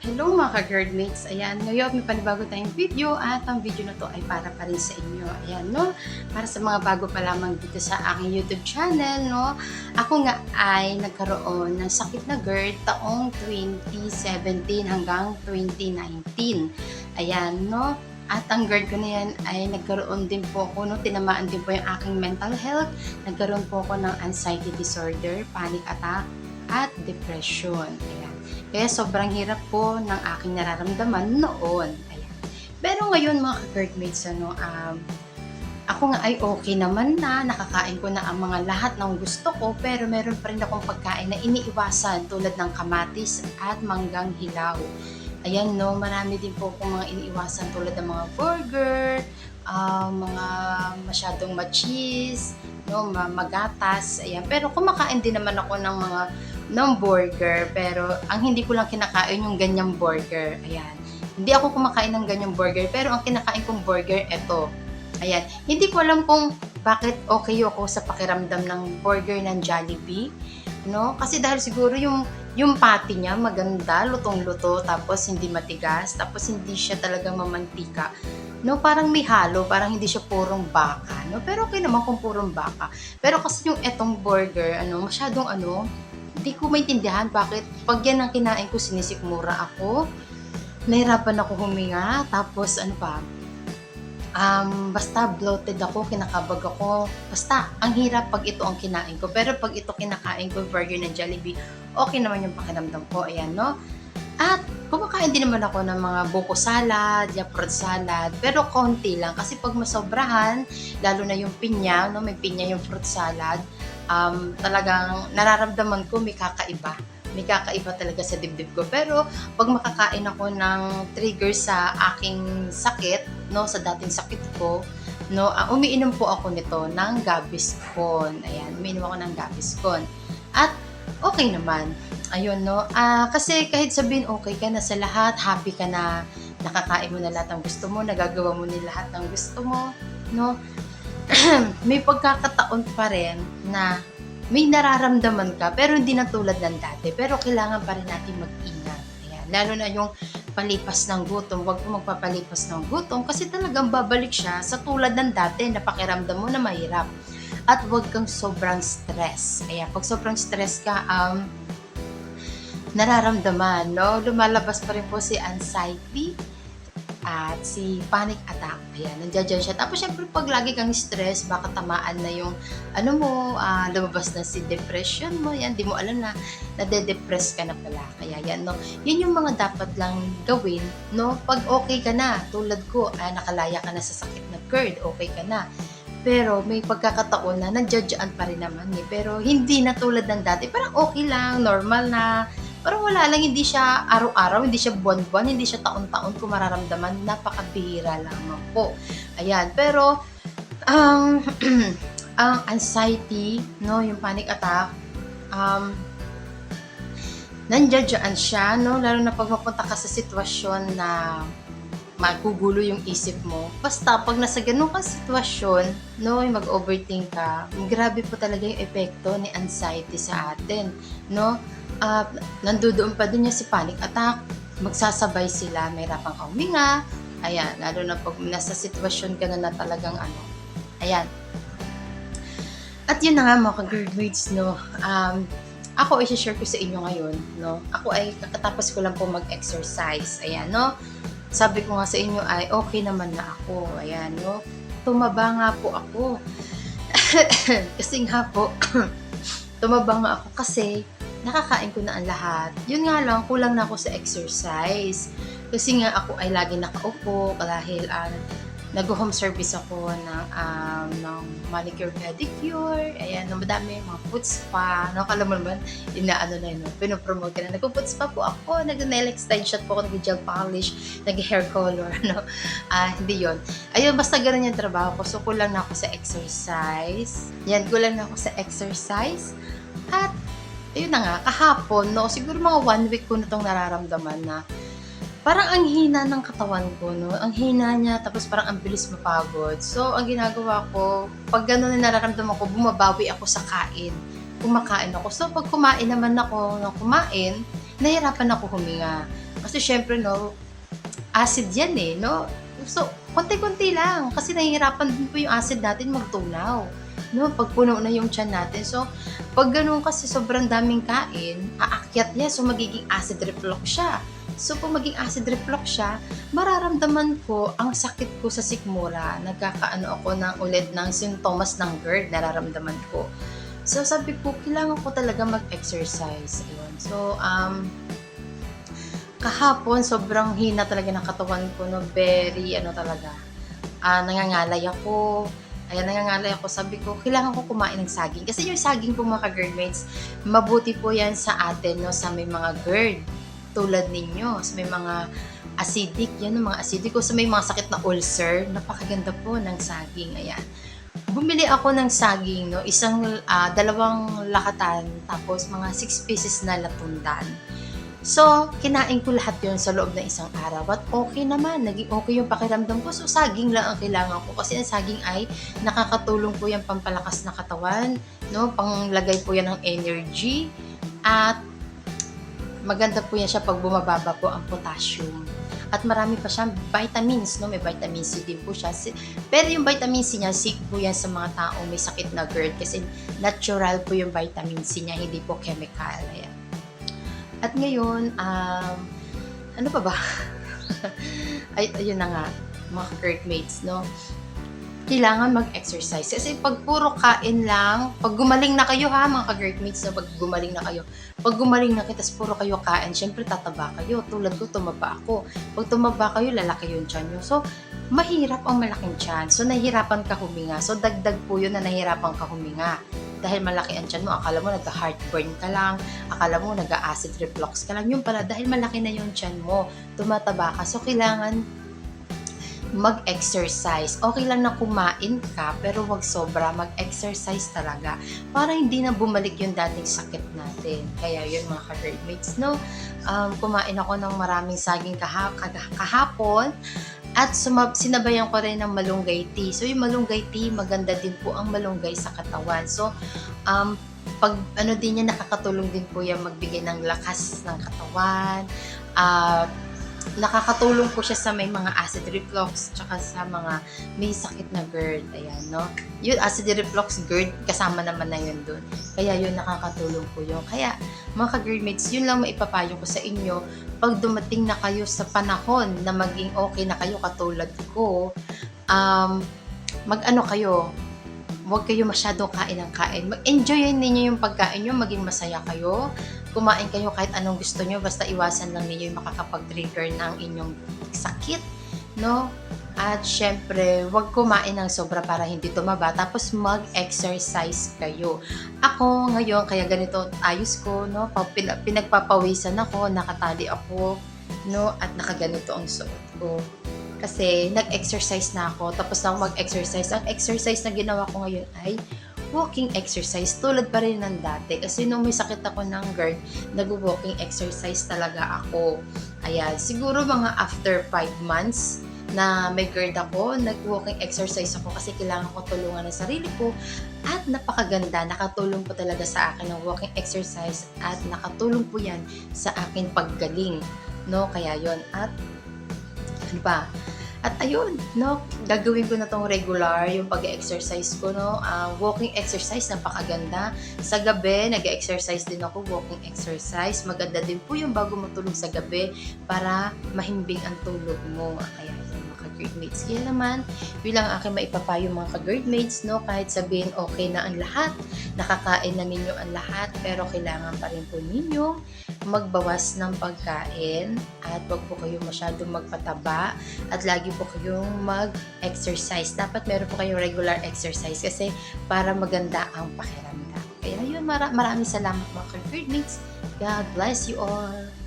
Hello mga ka-girlmates! Ayan, ngayon may panibago tayong video at ang video na to ay para pa rin sa inyo. Ayan, no? Para sa mga bago pa lamang dito sa aking YouTube channel, no? Ako nga ay nagkaroon ng sakit na GERD taong 2017 hanggang 2019. Ayan, no? At ang GERD ko na yan ay nagkaroon din po ako, no? Tinamaan din po yung aking mental health. Nagkaroon po ako ng anxiety disorder, panic attack, at depression. Kaya sobrang hirap po ng aking nararamdaman noon. Ayan. Pero ngayon mga ka-girlmates, ano, um, ako nga ay okay naman na, nakakain ko na ang mga lahat ng gusto ko, pero meron pa rin akong pagkain na iniiwasan tulad ng kamatis at manggang hilaw. Ayan no, marami din po akong mga iniiwasan tulad ng mga burger, ah, mga masyadong ma-cheese, no, ma- magatas, ayan. Pero kumakain din naman ako ng mga ng burger, pero ang hindi ko lang kinakain yung ganyang burger. Ayan. Hindi ako kumakain ng ganyang burger, pero ang kinakain kong burger, eto. Ayan. Hindi ko alam kung bakit okay ako sa pakiramdam ng burger ng Jollibee. No? Kasi dahil siguro yung yung patty niya maganda, lutong-luto, tapos hindi matigas, tapos hindi siya talagang mamantika. No, parang may halo, parang hindi siya purong baka, no? Pero okay naman kung purong baka. Pero kasi yung etong burger, ano, masyadong ano, hindi ko maintindihan bakit pag yan ang kinain ko, sinisikmura ako. Nahirapan ako huminga. Tapos ano pa, um, basta bloated ako, kinakabag ako. Basta, ang hirap pag ito ang kinain ko. Pero pag ito kinakain ko, burger ng Jollibee, okay naman yung pakiramdam ko. Ayan, no? At kumakain din naman ako ng mga buko salad, yaprot salad, pero konti lang. Kasi pag masobrahan, lalo na yung pinya, no? may pinya yung fruit salad, um, talagang nararamdaman ko may kakaiba. May kakaiba talaga sa dibdib ko. Pero pag makakain ako ng trigger sa aking sakit, no, sa dating sakit ko, no, uh, umiinom po ako nito ng Gaviscon. Ayan, umiinom ako ng Gaviscon. At okay naman. Ayun, no. Ah, kasi kahit sabihin okay ka na sa lahat, happy ka na, nakakain mo na lahat ng gusto mo, nagagawa mo na lahat ng gusto mo, no. may pagkakataon pa rin na may nararamdaman ka pero hindi na tulad ng dati. Pero kailangan pa rin natin mag-ingat. Ayan. Lalo na yung palipas ng gutom. Huwag mo magpapalipas ng gutom kasi talagang babalik siya sa tulad ng dati na pakiramdam mo na mahirap. At huwag kang sobrang stress. Ayan, pag sobrang stress ka, um, nararamdaman, no? Lumalabas pa rin po si anxiety at si panic attack. Ayan, nandiyan siya. Tapos syempre pag lagi kang stress, baka tamaan na yung ano mo, ah, lumabas na si depression mo. Yan, di mo alam na nade-depress ka na pala. Kaya yan, no? Yun yung mga dapat lang gawin, no? Pag okay ka na, tulad ko, ah, nakalaya ka na sa sakit na GERD, okay ka na. Pero may pagkakataon na nandiyan pa rin naman eh. Pero hindi na tulad ng dati. Parang okay lang, normal na. Parang wala lang, hindi siya araw-araw, hindi siya buwan-buwan, hindi siya taon-taon kung mararamdaman. Napakabihira lamang po. Ayan, pero ang ang anxiety, no, yung panic attack, um, nandiyan dyan siya, no, lalo na pag mapunta ka sa sitwasyon na magugulo yung isip mo. Basta, pag nasa ganun kang sitwasyon, no, yung mag-overthink ka, grabe po talaga yung epekto ni anxiety sa atin, no? Uh, nandoon pa din niya si panic attack. Magsasabay sila, may rapang huminga. Ayan, lalo na pag nasa sitwasyon ka na na talagang ano. Ayan. At yun na nga mga ka-girlmates, no. Um, ako, i-share ko sa inyo ngayon, no. Ako ay kakatapos ko lang po mag-exercise. Ayan, no. Sabi ko nga sa inyo ay okay naman na ako. Ayan, no. Tumaba nga po ako. kasi nga po, tumaba nga ako kasi nakakain ko na ang lahat. Yun nga lang, kulang na ako sa exercise. Kasi nga ako ay lagi nakaupo dahil uh, nag-home service ako ng, um, ng manicure pedicure. Ayan, no, madami mga foot spa. No, kala mo naman, inaano na yun, no, pinopromote na. Nag-foot spa po ako, nag-nail extension po ako, nag-gel polish, nag-hair color. No? Ah, hindi yon Ayun, basta ganun yung trabaho ko. So, kulang na ako sa exercise. Yan, kulang na ako sa exercise. At ayun na nga, kahapon, no, siguro mga one week ko na itong nararamdaman na parang ang hina ng katawan ko, no? Ang hina niya, tapos parang ang bilis mapagod. So, ang ginagawa ko, pag gano'n na nararamdaman ko, bumabawi ako sa kain. Kumakain ako. So, pag kumain naman ako ng kumain, nahirapan ako huminga. Kasi syempre, no, acid yan eh, no? So, konti-konti lang. Kasi nahihirapan din po yung acid natin magtunaw. No, pag puno na yung tiyan natin. So, pag ganun kasi sobrang daming kain, aakyat yan. So, magiging acid reflux siya. So, kung maging acid reflux siya, mararamdaman ko ang sakit ko sa sikmura. Nagkakaano ako ng ulit ng sintomas ng GERD, nararamdaman ko. So, sabi ko, kailangan ko talaga mag-exercise. Ayun. So, um, kahapon, sobrang hina talaga ng katawan ko, no? Very, ano talaga, ah nangangalay ako. Ayan, nangangalay ako. Sabi ko, kailangan ko kumain ng saging. Kasi yung saging po mga ka-GERD mabuti po yan sa atin, no? Sa may mga GERD tulad ninyo. Sa may mga acidic, yan yung mga acidic. O sa may mga sakit na ulcer, napakaganda po ng saging. Ayan. Bumili ako ng saging, no? Isang, ah, dalawang lakatan, tapos mga 6 pieces na latundan. So, kinain ko lahat yon sa loob ng isang araw. At okay naman, naging okay yung pakiramdam ko. So, saging lang ang kailangan ko. Kasi ang saging ay nakakatulong po yan pampalakas na katawan, no? Panglagay po yan ng energy. At maganda po yan siya pag bumababa po ang potassium. At marami pa siyang vitamins, no? May vitamin C din po siya. Si- Pero yung vitamin C niya, sick po yan sa mga taong may sakit na GERD kasi natural po yung vitamin C niya, hindi po chemical. Ayan. At ngayon, um, ano pa ba? Ay, ayun na nga, mga GERD mates, no? Kailangan mag-exercise. Kasi pag puro kain lang, pag gumaling na kayo ha, mga ka-GERD mates, no? pag gumaling na kayo, pag gumaling na kayo, tas puro kayo kain, syempre tataba kayo. Tulad ko, tumaba ako. Pag tumaba kayo, lalaki yung tiyan nyo. So, mahirap ang malaking tiyan. So, nahihirapan ka huminga. So, dagdag po yun na nahihirapan ka huminga. Dahil malaki ang tiyan mo, akala mo nagka-heartburn ka lang, akala mo nag-acid reflux ka lang. Yung pala, dahil malaki na yung tiyan mo, tumataba ka. So, kailangan mag-exercise. Okay lang na kumain ka, pero wag sobra. Mag-exercise talaga. Para hindi na bumalik yung dating sakit natin. Kaya yun mga ka-mates, no? Um, kumain ako ng maraming saging kaha- kahapon. At sumab- sinabayan ko rin ng malunggay tea. So yung malunggay tea, maganda din po ang malunggay sa katawan. So, um, pag ano din yan, nakakatulong din po yan magbigay ng lakas ng katawan. At nakakatulong po siya sa may mga acid reflux tsaka sa mga may sakit na GERD. Ayan, no? Yun, acid reflux, GERD, kasama naman na yun dun. Kaya yun, nakakatulong po yun. Kaya, mga ka-GERD mates, yun lang maipapayo ko sa inyo. Pag dumating na kayo sa panahon na maging okay na kayo katulad ko, um, mag-ano kayo, huwag kayo masyadong kain ng kain. Mag-enjoyin ninyo yung pagkain nyo, maging masaya kayo. Kumain kayo kahit anong gusto nyo, basta iwasan lang ninyo yung makakapag-trigger ng inyong sakit, no? At syempre, huwag kumain ng sobra para hindi tumaba. Tapos mag-exercise kayo. Ako ngayon, kaya ganito ayos ko, no? Pa- pin- Pinagpapawisan ako, nakatali ako, no? At nakaganito ang suot ko kasi nag-exercise na ako, tapos na ako mag-exercise. Ang exercise na ginawa ko ngayon ay walking exercise, tulad pa rin ng dati. Kasi nung may sakit ako ng GERD, nag-walking exercise talaga ako. Ayan, siguro mga after 5 months na may GERD ako, nag-walking exercise ako kasi kailangan ko tulungan ng sarili ko at napakaganda, nakatulong po talaga sa akin ng walking exercise at nakatulong po yan sa akin paggaling. No, kaya yon at ano pa? At ayun, no, gagawin ko na tong regular, yung pag-exercise ko, no, Ah, walking exercise, napakaganda. Sa gabi, nag-exercise din ako, walking exercise. Maganda din po yung bago matulog sa gabi para mahimbing ang tulog mo. Kaya yun, mga ka-grade mates. Kaya naman, bilang aking maipapayo mga ka-grade mates, no, kahit sabihin okay na ang lahat, nakakain na ninyo ang lahat, pero kailangan pa rin po ninyo magbawas ng pagkain at wag po kayong masyadong magpataba at lagi po kayong mag-exercise. Dapat meron po kayong regular exercise kasi para maganda ang pakiramdam. Kaya yun, mara- maraming salamat mga ka-grade mates. God bless you all.